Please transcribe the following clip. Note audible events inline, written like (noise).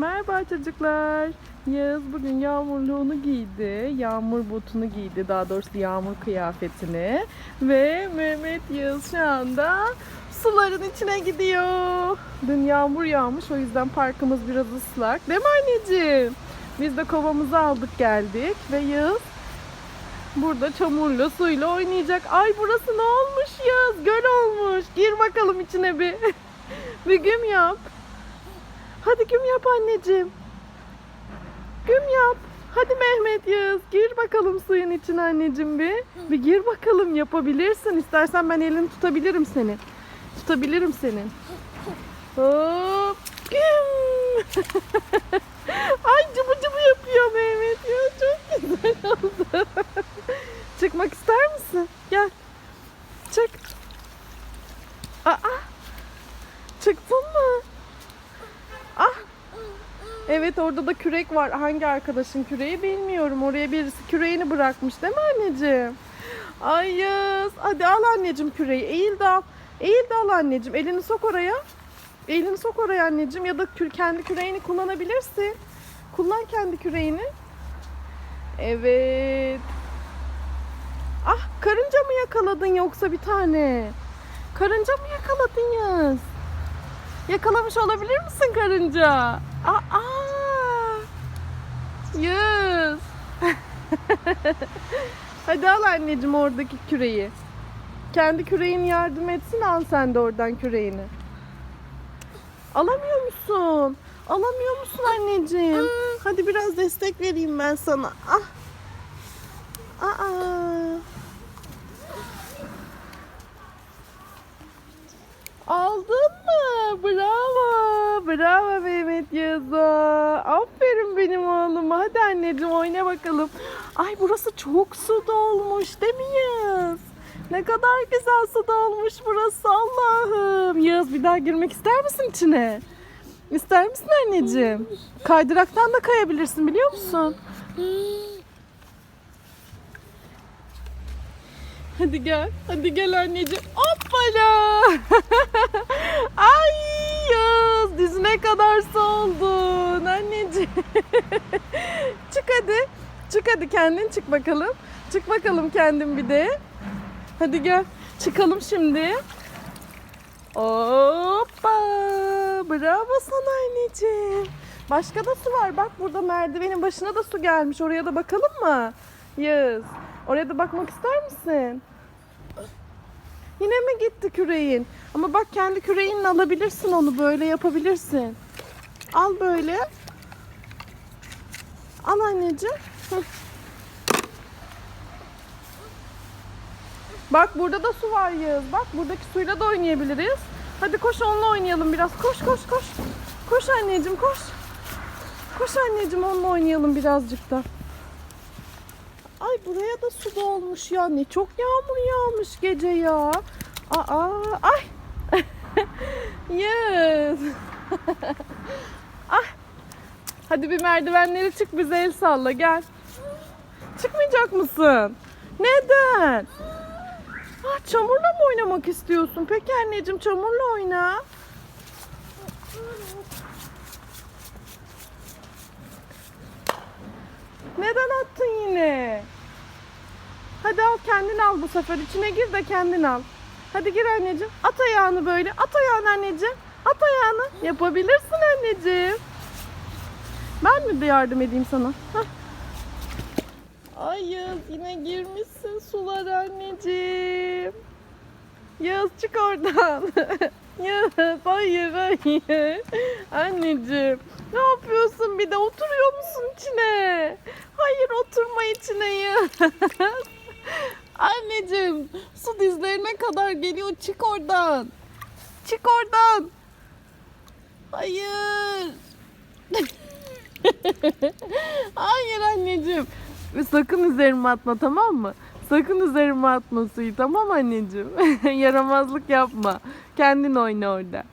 Merhaba çocuklar. Yağız bugün yağmurluğunu giydi. Yağmur botunu giydi. Daha doğrusu yağmur kıyafetini. Ve Mehmet Yağız şu anda suların içine gidiyor. Dün yağmur yağmış o yüzden parkımız biraz ıslak. Değil mi anneciğim? Biz de kovamızı aldık geldik ve Yağız burada çamurla suyla oynayacak. Ay burası ne olmuş Yağız? Göl olmuş. Gir bakalım içine bir. (laughs) bir güm yap. Hadi güm yap anneciğim. Güm yap. Hadi Mehmet Yağız gir bakalım suyun içine anneciğim bir. Bir gir bakalım yapabilirsin. İstersen ben elini tutabilirim seni. Tutabilirim seni. Hop. Güm. (laughs) Ay cıbı cıbı yapıyor Mehmet ya. Çok güzel oldu. Çıkmak ister misin? Gel. Çık. Aa. Çıktın mı? Ah. Evet orada da kürek var. Hangi arkadaşın küreği bilmiyorum. Oraya birisi küreğini bırakmış değil mi anneciğim? Ay yaz. Hadi al anneciğim küreği. Eğil de al. Eğil de al anneciğim. Elini sok oraya. Elini sok oraya anneciğim. Ya da kü- kendi küreğini kullanabilirsin. Kullan kendi küreğini. Evet. Ah karınca mı yakaladın yoksa bir tane? Karınca mı yakaladın yaz? Yakalamış olabilir misin karınca? Aa! Yüz. (laughs) Hadi al anneciğim oradaki küreği. Kendi küreğin yardım etsin al sen de oradan küreğini. Alamıyor musun? Alamıyor musun anneciğim? Hadi biraz destek vereyim ben sana. Ah. Aa. Aldın mı? Bravo. Bravo Mehmet Yaz'a. Aferin benim oğluma. Hadi anneciğim oyna bakalım. Ay burası çok su dolmuş değil? Ne kadar güzel su dolmuş burası Allah'ım. Yağız bir daha girmek ister misin içine? İster misin anneciğim? Kaydıraktan da kayabilirsin biliyor musun? Hadi gel. Hadi gel anneciğim. Hoppala. (laughs) Ay Yağız dizine kadar su oldun anneciğim. çık hadi. Çık hadi kendin çık bakalım. Çık bakalım kendin bir de. Hadi gel. Çıkalım şimdi. Hoppa. Bravo sana anneciğim. Başka da su var. Bak burada merdivenin başına da su gelmiş. Oraya da bakalım mı? Yağız. Oraya da bakmak ister misin? Yine mi gitti küreğin? Ama bak kendi küreğinle alabilirsin onu böyle yapabilirsin. Al böyle. Al anneciğim. (laughs) Bak burada da su var Yağız. Bak buradaki suyla da oynayabiliriz. Hadi koş onunla oynayalım biraz. Koş koş koş. Koş anneciğim koş. Koş anneciğim onunla oynayalım birazcık da. Ay buraya da su dolmuş ya. Ne çok yağmur yağmış gece ya. Aa, ay. (laughs) yes. (laughs) ah. Hadi bir merdivenleri çık bize el salla gel. Çıkmayacak mısın? Neden? Ah, çamurla mı oynamak istiyorsun? Peki anneciğim çamurla oyna. Neden attın yine? Hadi al kendin al bu sefer. İçine gir de kendin al. Hadi gir anneciğim. At ayağını böyle. At ayağını anneciğim. At ayağını. Yapabilirsin anneciğim. Ben mi de yardım edeyim sana? Hah. Ay Yağız yine girmişsin sular anneciğim. Yağız çık oradan. (laughs) Yağız hayır hayır. Anneciğim ne yapıyorsun bir de oturuyor musun içine? Hayır oturma içine Yağız. (laughs) Anneciğim su dizlerine kadar geliyor çık oradan. Çık oradan. Hayır. (laughs) Hayır anneciğim. Ve sakın üzerime atma tamam mı? Sakın üzerime atma suyu tamam anneciğim. (laughs) Yaramazlık yapma. Kendin oyna orada.